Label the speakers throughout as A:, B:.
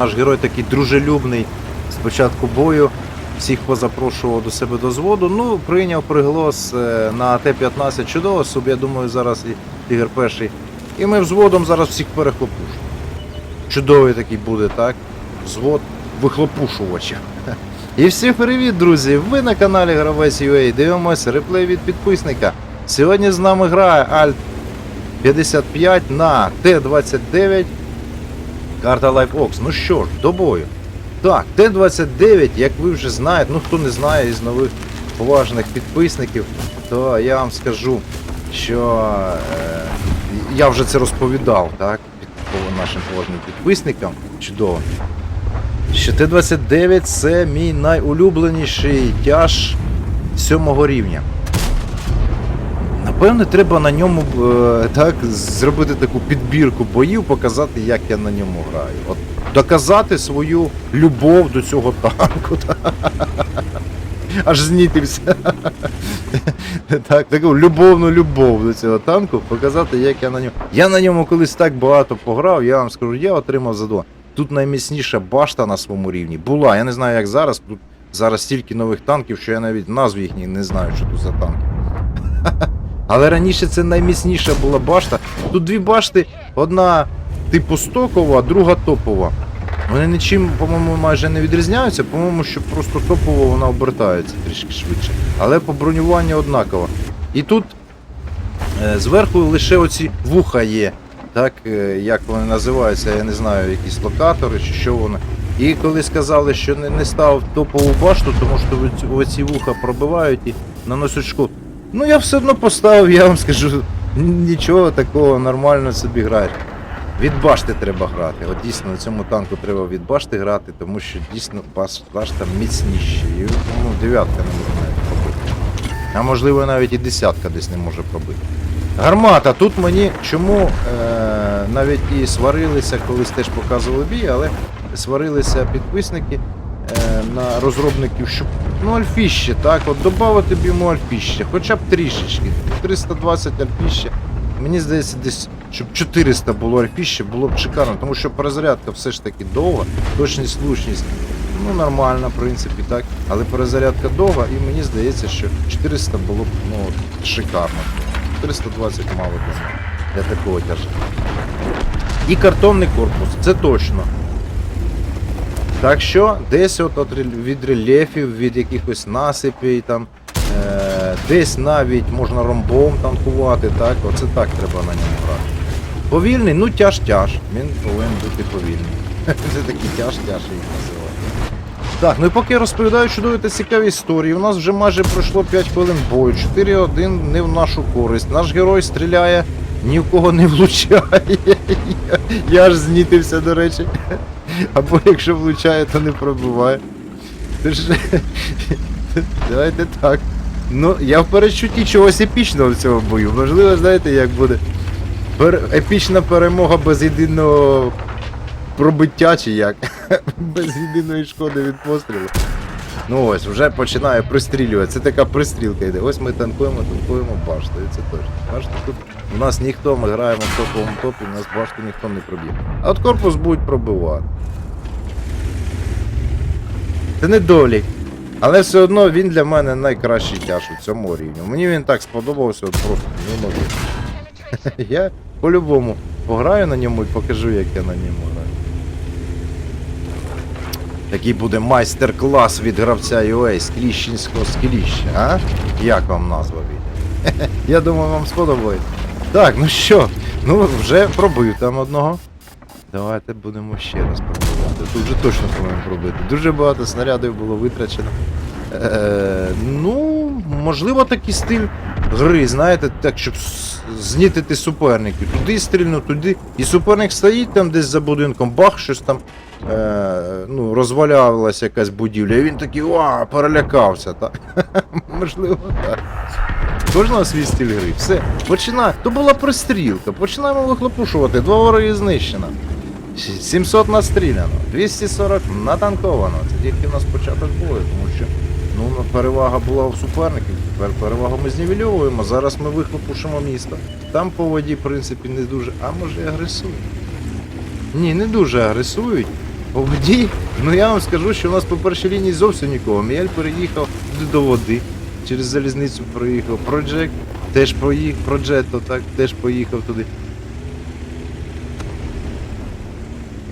A: Наш герой такий дружелюбний з початку бою. Всіх позапрошував до себе до зводу. Ну, прийняв приголос е, на АТ-15 чудово собі, я думаю, зараз і Ігор перший. І ми взводом зараз всіх перехлопушимо. Чудовий такий буде, так? Взвод вихлопушувача. І всіх привіт, друзі! Ви на каналі Гравець UA. Дивимося реплей від підписника. Сьогодні з нами грає Alt 55 на Т-29. Карта LiveOx. Ну що ж, до бою. Так, Т-29, як ви вже знаєте, ну хто не знає із нових поважних підписників, то я вам скажу, що е, я вже це розповідав, так, під нашим поважним підписникам. Чудово. Що Т-29 це мій найулюбленіший тяж сьомого рівня. Напевне, треба на ньому е, так зробити таку підбірку боїв, показати, як я на ньому граю. От доказати свою любов до цього танку. Аж знітився. Так, таку любовну любов до цього танку, показати, як я на ньому. Я на ньому колись так багато пограв, я вам скажу, я отримав задоволення. Тут найміцніша башта на своєму рівні. Була, я не знаю, як зараз. Тут зараз стільки нових танків, що я навіть назв їхніх не знаю, що тут за танки. Але раніше це найміцніша була башта. Тут дві башти, одна типу стокова, друга топова. Вони нічим, по-моєму, майже не відрізняються, по-моєму, що просто топово вона обертається трішки швидше. Але по бронюванню однаково. І тут е, зверху лише оці вуха є. Так, е, як вони називаються, я не знаю, якісь локатори чи що вони. І коли сказали, що не, не став топову башту, тому що оці- вуха пробивають і наносять шкоду. Ну я все одно поставив, я вам скажу, нічого такого нормально собі граєш. Від башти треба грати. От дійсно на цьому танку треба від башти грати, тому що дійсно баш- башта міцніша. І ну, дев'ятка не може навіть пробити. А можливо навіть і десятка десь не може пробити. Гармата, тут мені чому е, навіть і сварилися, колись теж показували бій, але сварилися підписники е, на розробників, щоб ну альфіще, так, от додати б йому альфіще, хоча б трішечки. 320 альфіще. Мені здається, десь щоб 400 було альфіще, було б шикарно, тому що перезарядка все ж таки довга, точність, слушність. Ну, нормально, в принципі, так. Але перезарядка довга, і мені здається, що 400 було б ну, шикарно. 420 мало б для такого тяжа. І картонний корпус, це точно. Так що десь от, от від рельєфів, від якихось насипів там, е, десь навіть можна ромбом танкувати, так, оце так треба на ньому грати. Повільний, ну тяж-тяж. Він повинен бути повільний. Це такий тяж-тяж їх називають. Так, ну і поки я розповідаю чудові та цікаві історії, у нас вже майже пройшло 5 хвилин бою, 4-1 не в нашу користь. Наш герой стріляє, ні в кого не влучає. Я, аж знітився, до речі. Або якщо влучає, то не пробиває. Тож, давайте так. Ну, я в передчутті чогось епічного в цьому бою. Можливо, знаєте, як буде. Пер... Епічна перемога без єдиного пробиття чи як. без єдиної шкоди від пострілу. Ну ось, вже починає пристрілювати. Це така пристрілка йде. Ось ми танкуємо, танкуємо баштою. Це точно. Бачите, тут у нас ніхто, ми граємо в топовому топі, у нас башту ніхто не проб'є. А от корпус будуть пробивати. Це недолік. Але все одно він для мене найкращий тяж у цьому рівні. Мені він так сподобався, от просто неймовірно. Я по-любому пограю на ньому і покажу, як я на ньому граю. Такий буде майстер-клас від гравця UA з Кліщинського скіліща, а? Як вам назва відео? Я думаю, вам сподобається. Так, ну що, ну вже пробив там одного. Давайте будемо ще раз пробувати. Тут вже точно повинен пробити. Дуже багато снарядів було витрачено. Е, ну, можливо, такий стиль гри, знаєте, так, щоб знітити суперників. Туди стрільну, туди. І суперник стоїть там десь за будинком, бах, щось там е, ну, розвалялася якась будівля. І він такий, а, перелякався. Так? Можливо, так. Кожного свій стиль гри. Все. Починай. То була пристрілка. Починаємо вихлопушувати. Два вороги знищено. 700 настріляно, 240 натанковано. Це тільки у нас початок бою, тому що ну, перевага була у суперників. Тепер перевагу ми знівельовуємо. Зараз ми вихлопушимо місто. Там по воді, в принципі, не дуже. А може і агресують? Ні, не дуже агресують. По воді, ну я вам скажу, що у нас по першій лінії зовсім нікого. Міель переїхав до води, через залізницю проїхав. Проджект теж поїхав, Проджетто так, теж поїхав туди.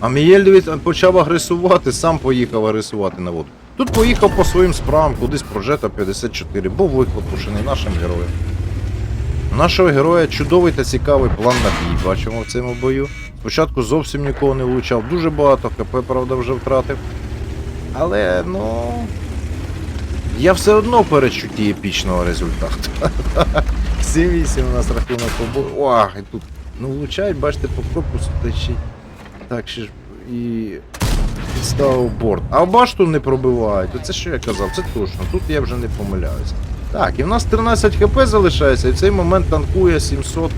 A: А Мієль почав агресувати, сам поїхав агресувати на воду. Тут поїхав по своїм справам, кудись Прожета 54, був вихлопушений нашим героєм. Нашого героя чудовий та цікавий план на бій, бачимо в цьому бою. Спочатку зовсім нікого не влучав, дуже багато ХП, правда, вже втратив. Але, ну. Я все одно перечутті епічного результату. 7-8 у нас рахунок побою. Ох, і тут. Ну влучають, бачите, по корпусу й так ще ж і підставив борт. А башту не пробивають. Оце що я казав, це точно. Тут я вже не помиляюся. Так, і в нас 13 хп залишається, і в цей момент танкує 700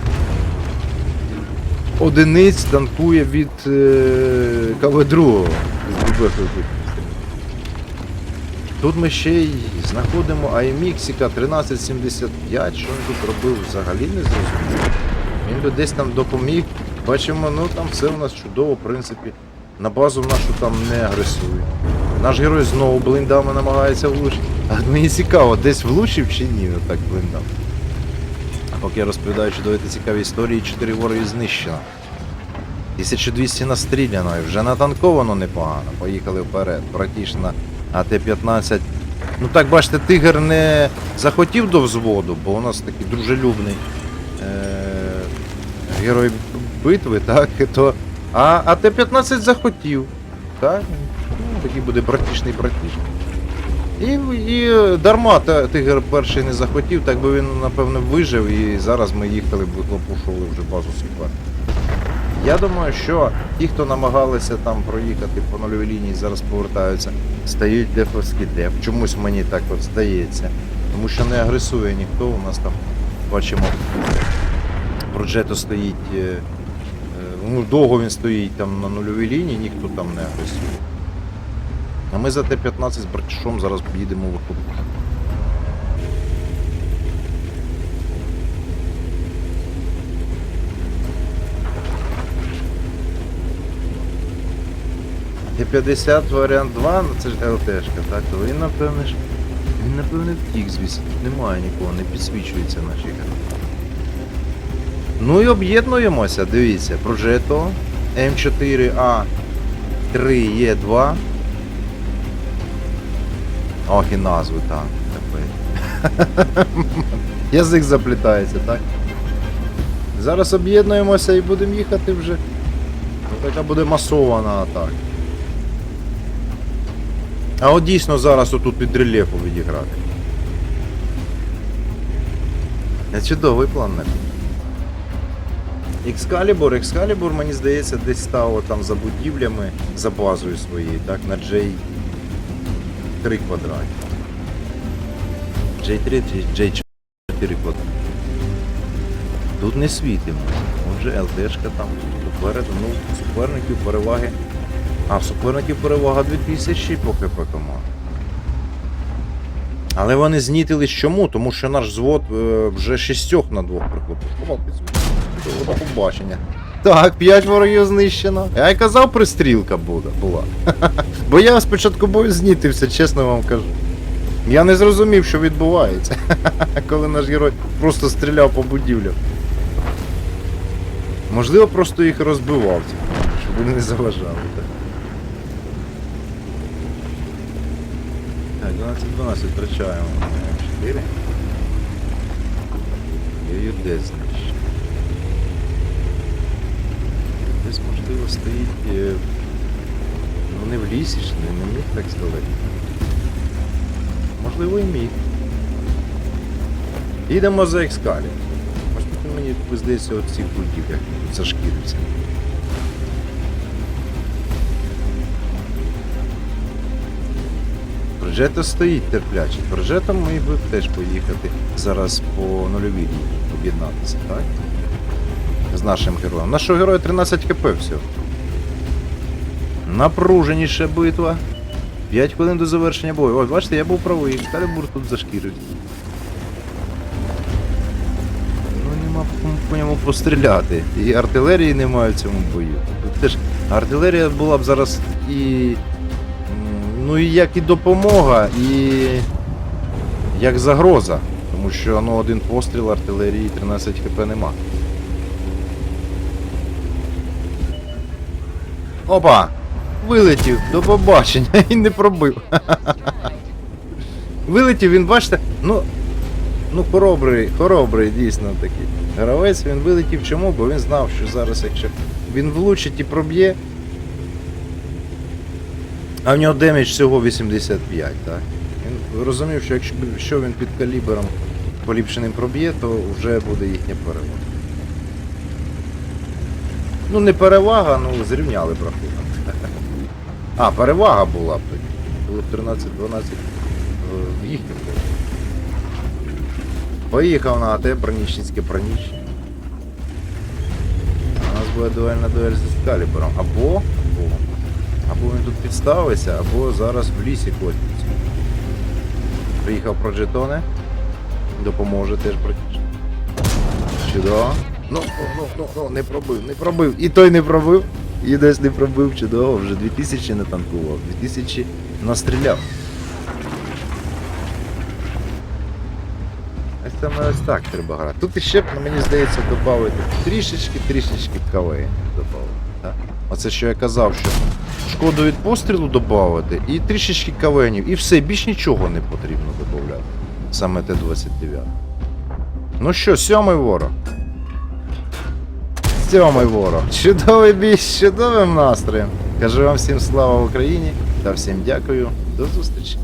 A: одиниць, танкує від е, КВ-2. Тут ми ще й знаходимо AMX 1375, що він тут робив взагалі не зрозуміло. Він би десь там допоміг. Бачимо, ну там все у нас чудово, в принципі. На базу нашу там не агресує. Наш герой знову блиндами намагається влучити. А мені цікаво, десь влучив чи ні, отак блиндам. А поки я розповідаю чудові та цікаві історії, 4 вороги знищено. 1200 настріляно і вже натанковано непогано. Поїхали вперед. Братіш на АТ-15. Ну так бачите, тигр не захотів до взводу, бо у нас такий дружелюбний е- герой битви, так, то. А АТ-15 захотів. Так? Ну, такий буде братішний братіш. І, дарма тигр перший не захотів, так би він, напевно, вижив, і зараз ми їхали б вихлопушували вже базу супер. Я думаю, що ті, хто намагалися там проїхати по нульовій лінії, зараз повертаються, стають дефовський деф. Чомусь мені так от здається. Тому що не агресує ніхто. У нас там бачимо, Проджето стоїть. е, е, Ну, довго він стоїть там на нульовій лінії, ніхто там не агресує. А ми за Т-15 з братішом зараз їдемо в вихлоп. Т-50 варіант 2, ну це ж ЛТшка, так? То він напевне ж. Він напевне втік звідси. Тут немає нікого, не підсвічується наші герої. Ну і об'єднуємося, дивіться, Progetto М4А 3Е2. Ох, і назви. Капець. Язик заплітається, так? Зараз об'єднуємося і будемо їхати вже. Ну, така буде масована атака. А от дійсно зараз отут під рельєфу відіграти. Це чудовий план не. Екскалібур, Екскалібур, мені здається, десь стало там за будівлями, за базою своєю, так, на J3 квадраті. J3 J4 квадраті. Тут не світимо. Отже, ЛТшка там попереду, ну, суперників переваги. А, в суперників перевага 2000 по КП команд. Але вони знітились чому? Тому що наш взвод е, вже шістьох на двох прихлопив. До побачення. Так, 5 ворогів знищено. Я й казав, пристрілка буде, була. Бо я спочатку бою знітився, чесно вам кажу. Я не зрозумів, що відбувається. Коли наш герой просто стріляв по будівлям. Можливо, просто їх розбивав, щоб вони не заважали. Так, Так, 12-12 втрачаємо. 4. Її де знищено. Десь можливо стоїть. е, Ну не в лісі ж, не, не міг так здалека. Можливо і міг. Їдемо за екскалі. Тут мені здається от цих культів, як зашкірився. Проджета стоїть терпляче. Проджетом ми би теж поїхати зараз по нульовій об'єднатися, так? З нашим героєм. Нашого героя 13 хп всього. Напруженіша битва. 5 хвилин до завершення бою. Ось, бачите, я був правий, Калібур тут зашкірив. Ну нема по, ньому постріляти. І артилерії немає в цьому бою. Тут Ти ж артилерія була б зараз і. Ну і як і допомога, і як загроза. Тому що ну, один постріл артилерії 13 хп нема. Опа! Вилетів, до побачення і не пробив. Вилетів він, бачите, ну. Ну, хоробрий, хоробрий, дійсно такий. Гравець він вилетів чому? Бо він знав, що зараз, якщо він влучить і проб'є. А в нього демедж всього 85, так? Він розумів, що якщо що він під калібром поліпшеним проб'є, то вже буде їхня перемога. Ну, не перевага, ну зрівняли рахунок. А, перевага була б тоді. Було б 13-12 е, їхню. Поїхав на АТ, бронічницьке броніч. У нас буде дуельна дуель з калібром. Або, або, він тут підставиться, або зараз в лісі котиться. Приїхав про жетони. Допоможе теж броніч. Чудово. Ну, ну, ну, ну, ну, не пробив, не пробив. І той не пробив, і десь не пробив, чудово, вже 2000 не танкував, 2000 настріляв. Ось саме ось так треба грати. Тут іще, ну, мені здається, додати трішечки, трішечки кавеї додати. Оце що я казав, що шкоду від пострілу додати і трішечки кавенів, і все, більш нічого не потрібно додати. Саме Т-29. Ну що, сьомий ворог. Сьомий ворог. Чудовий бій з чудовим настроєм. Кажу вам всім слава Україні та всім дякую. До зустрічі.